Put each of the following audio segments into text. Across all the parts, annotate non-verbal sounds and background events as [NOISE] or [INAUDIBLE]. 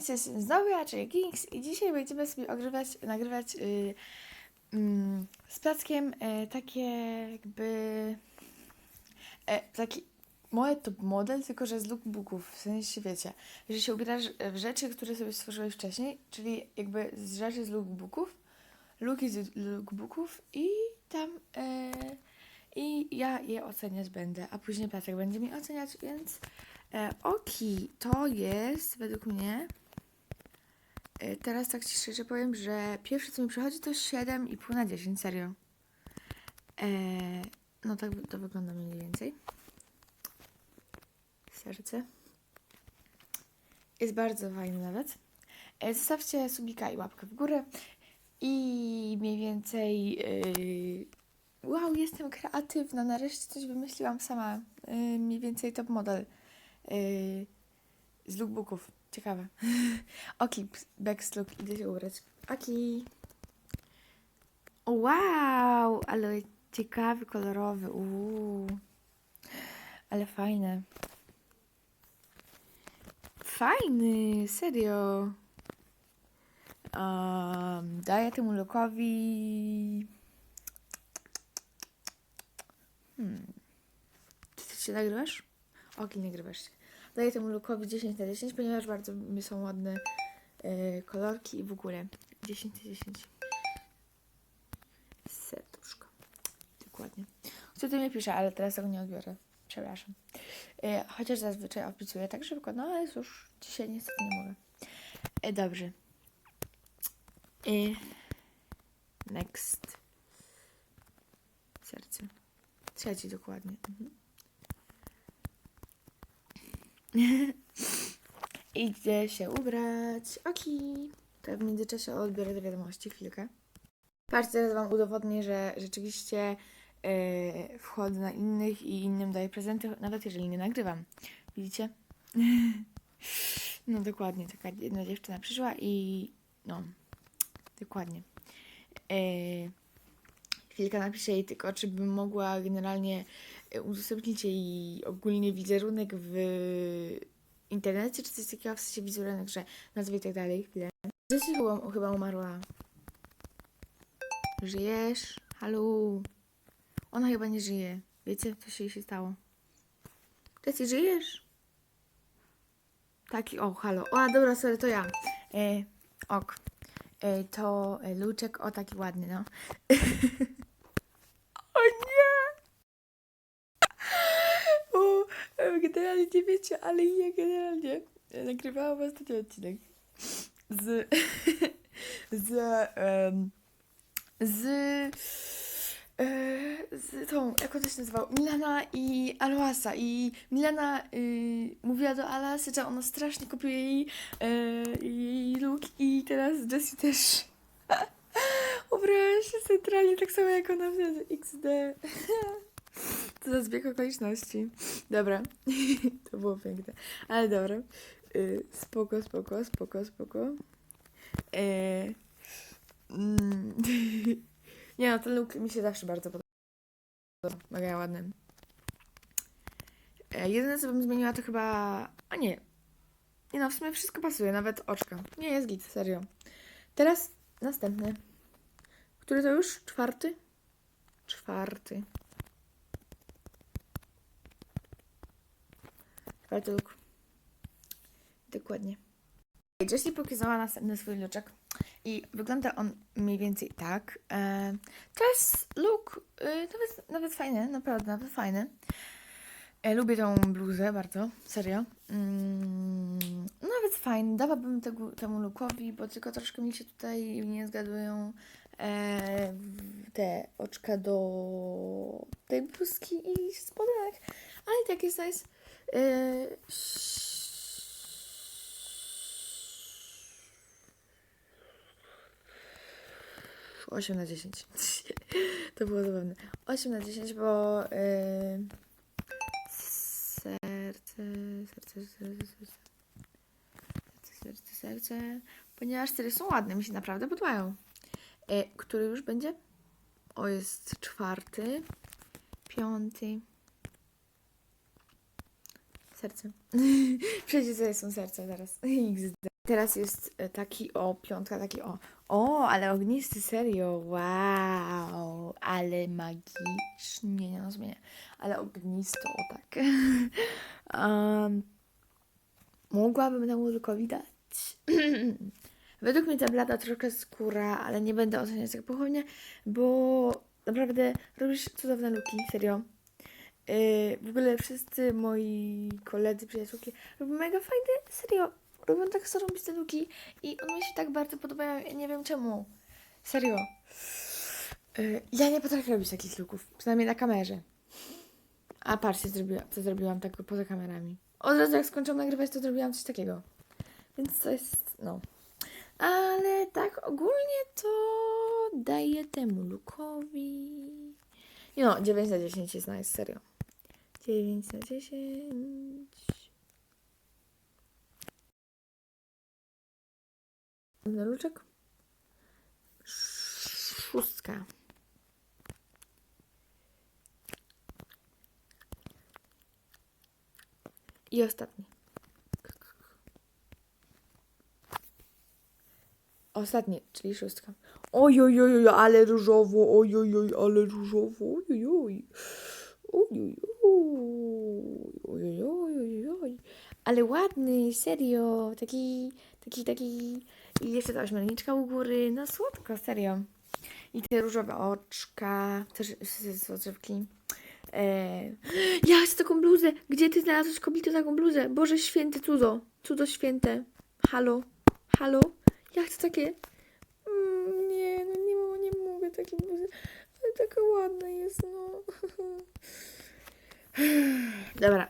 więc jest znowu ja, czyli Kings i dzisiaj będziemy sobie ogrywać, nagrywać y, mm, z plackiem y, takie jakby e, taki moje top model, tylko że z lookbooków, w sensie wiecie, że się ubierasz w rzeczy, które sobie stworzyłeś wcześniej, czyli jakby z rzeczy z lookbooków, looki z lookbooków i tam e, i ja je oceniać będę, a później Placek będzie mi oceniać, więc e, oki, to jest według mnie teraz tak ci szczerze powiem, że pierwsze co mi przychodzi to 7,5 na 10, serio. E, no tak to wygląda mniej więcej. Serce. Jest bardzo fajny nawet. E, Zostawcie subika i łapkę w górę. I mniej więcej. Yy... Wow, jestem kreatywna. Nareszcie coś wymyśliłam sama. Yy, mniej więcej top model. Yy... Z lookbooków. Ciekawe. [LAUGHS] Oki, backslook. Idę się ubrać. Oki. Wow, ale ciekawy, kolorowy. Uuu. Ale fajne. Fajny, serio. Um, daję temu lookowi. Hmm. Czy ty się nagrywasz? Oki, nagrywasz się. Daję temu lookowi 10 na 10, ponieważ bardzo mi są ładne e, kolorki i w ogóle 10 na 10. Serduszko. Dokładnie. Co tu mi pisze, ale teraz tego nie odbiorę. Przepraszam. E, chociaż zazwyczaj opisuję tak szybko, no ale cóż, dzisiaj niestety nie mogę. E, dobrze. E, next. Serce. Trzeci dokładnie. Mhm. [LAUGHS] Idę się ubrać. Oki. To w międzyczasie odbiorę te wiadomości chwilkę. Patrzcie, teraz Wam udowodnię, że rzeczywiście e, wchodzę na innych i innym daję prezenty, nawet jeżeli nie nagrywam. Widzicie? [LAUGHS] No dokładnie, taka jedna dziewczyna przyszła i no, dokładnie. E, chwilkę napiszę jej tylko, czy bym mogła generalnie e, udostępnić jej ogólnie wizerunek w internecie, czy coś takiego, w sensie wizerunek, że nazwy i tak dalej. Chwilę. Jessie chyba, chyba umarła. Żyjesz? Halo? Ona chyba nie żyje. Wiecie, co się jej się stało? Jessie, żyjesz? Taki, o, halo. O, dobra, sorry, to ja. E, ok. E, to e, Luczek, o, taki ładny, no. [LAUGHS] o nie! O, e, generalnie nie wiecie, ale ja generalnie e, nagrywałam ostatni odcinek z... [LAUGHS] z... em, z... e, z tą, jak on się nazywał? Milana i Aloasa. I Milana y, mówiła do Alasy, że ona strasznie kopiuje jej, e, jej look i teraz Jessie też [LAUGHS] ubrała się centralnie tak samo jak ona wtedy. XD. [LAUGHS] To za zbieg okoliczności. Dobra. [LAUGHS] to było piękne. Ale dobra. Y, spoko, spoko, spoko, spoko. Mm, [LAUGHS] nie no, ten look mi się zawsze bardzo podoba. Mega ładny. E, jedyne co bym zmieniła to chyba... A nie. Nie no, w sumie wszystko pasuje, nawet oczka. Nie, jest git, serio. Teraz następny. Który to już? Czwarty? Czwarty. Czwarty look. Dokładnie. Jessie pokazała następny swój loczek i wygląda on mniej więcej tak. E, to jest look e, nawet, nawet fajny, naprawdę nawet fajny. E, lubię tą bluzę bardzo, serio. Mm, nawet fajny, dawałabym tego, temu lookowi, bo tylko troszkę mi się tutaj nie zgadują e, te oczka do tej bluzki i spodenek. Ale tak jest nice. E, 8 na 10. [LAUGHS] to było zabawne. 8 na 10, bo yy, serce, serce, serce, serce, serce, serce, ponieważ serie są ładne, mi się naprawdę podobają. E, który już będzie? O, jest czwarty, piąty, serce. [LAUGHS] Przejdzie sobie są serca zaraz. [LAUGHS] Teraz jest e, taki o, piątka, taki o. O, ale ognisty, serio. Wow, ale magicznie, nie no zmienię. Ale ognisto, o tak. [LAUGHS] um, mogłabym temu tylko widać. [CLEARS THROAT] Według mnie ta blada troszkę skóra, ale nie będę oceniać tak pochopnie, bo naprawdę robisz cudowne luki, serio. Yy, w ogóle wszyscy moi koledzy, przyjaciółki robią mega fajne, serio, robią tak zarąbiste luki i one mi się tak bardzo podobają, ja nie wiem czemu. Serio. Yy, ja nie potrafię robić takich luków, przynajmniej na kamerze. A patrzcie, zrobiła, co zrobiłam tak poza kamerami. Od razu jak skończyłam nagrywać, to zrobiłam coś takiego. Więc to jest, no. Ale tak ogólnie to daję temu lukowi. No, 9 na 10 jest nice, serio. 9 na 10. Na luczek. Szóstka. I ostatni. Ostatni, czyli szóstka. Oj, oj, oj, oj, ale różowo, oj, oj, oj, ale różowo, oj, oj. Ale ładny, serio, taki, taki, taki. I jeszcze ta ośmiorniczka u góry, no słodko, serio. I te różowe oczka, też z ja chcę taką bluzę. Gdzie ty znalazłeś kobietę taką bluzę? Boże święte, cudo. Cudo święte. Halo? Halo? Ja chcę takie. Nie, no nie, nie mogę takiej bluzy. Ale taka ładna jest, no. [LAUGHS] Dobra.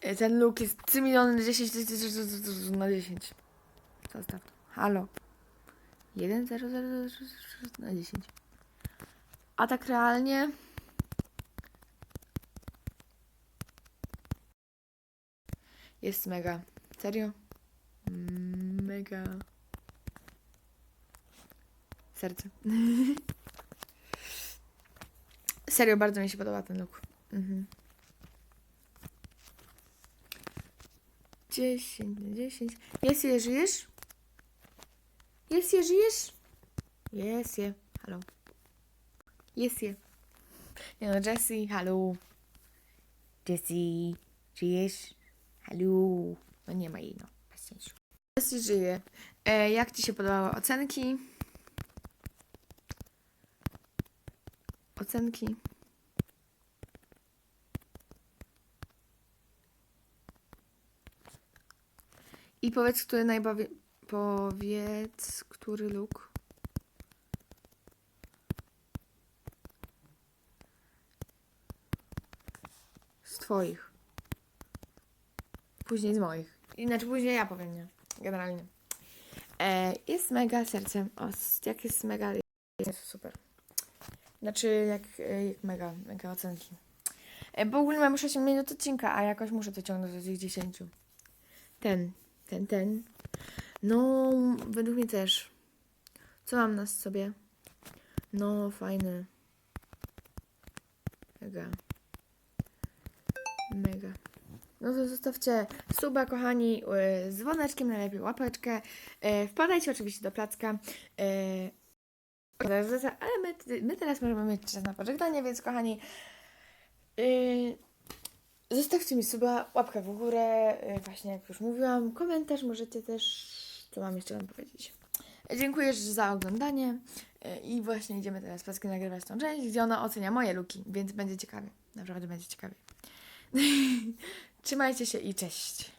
E, Ten look jest 3 miliony na 10 na 10. Zostaw to. Halo. 1, 0, 0, 0, 0 na 10. A tak realnie. Jest mega. Serio? Mega. Serce. [LAUGHS] Serio, bardzo mi się podoba ten look. Mhm. 10 na 10. Jest je, żyjesz? Jest je, żyjesz? Jest je. Halo. Jest je. Nie no, Jessie, halo. Jessie, żyjesz? Halo. No nie ma jej, no. Bez. Jessie żyje. E, jak Ci się podobały ocenki? Ocenki. I powiedz, który najbawiej... Powiedz, który look. Z twoich. Później z moich. Inaczej później ja powiem, nie? Generalnie. E, jest mega serce. O, jak jest mega, jest super. Znaczy, jak, e, jak mega, mega ocenki. E, bo ogólnie mam 8 minut odcinka, a jakoś muszę to ciągnąć do tych 10. Ten, ten, ten. No, według mnie też. Co mam na sobie? No, fajny. Mega. Mega. No to zostawcie suba, kochani, yy, z dzwoneczkiem, najlepiej łapeczkę. Wpadajcie oczywiście do placka. Ale my, my teraz możemy mieć czas na pożegnanie, więc kochani, yy, zostawcie mi suba, łapkę w górę, yy, właśnie jak już mówiłam, komentarz możecie też, co mam jeszcze wam powiedzieć. Dziękuję za oglądanie yy, i właśnie idziemy teraz plackiem nagrywać tą część, gdzie ona ocenia moje luki, więc będzie ciekawie, naprawdę będzie ciekawie. [LAUGHS] Trzymajcie się i cześć.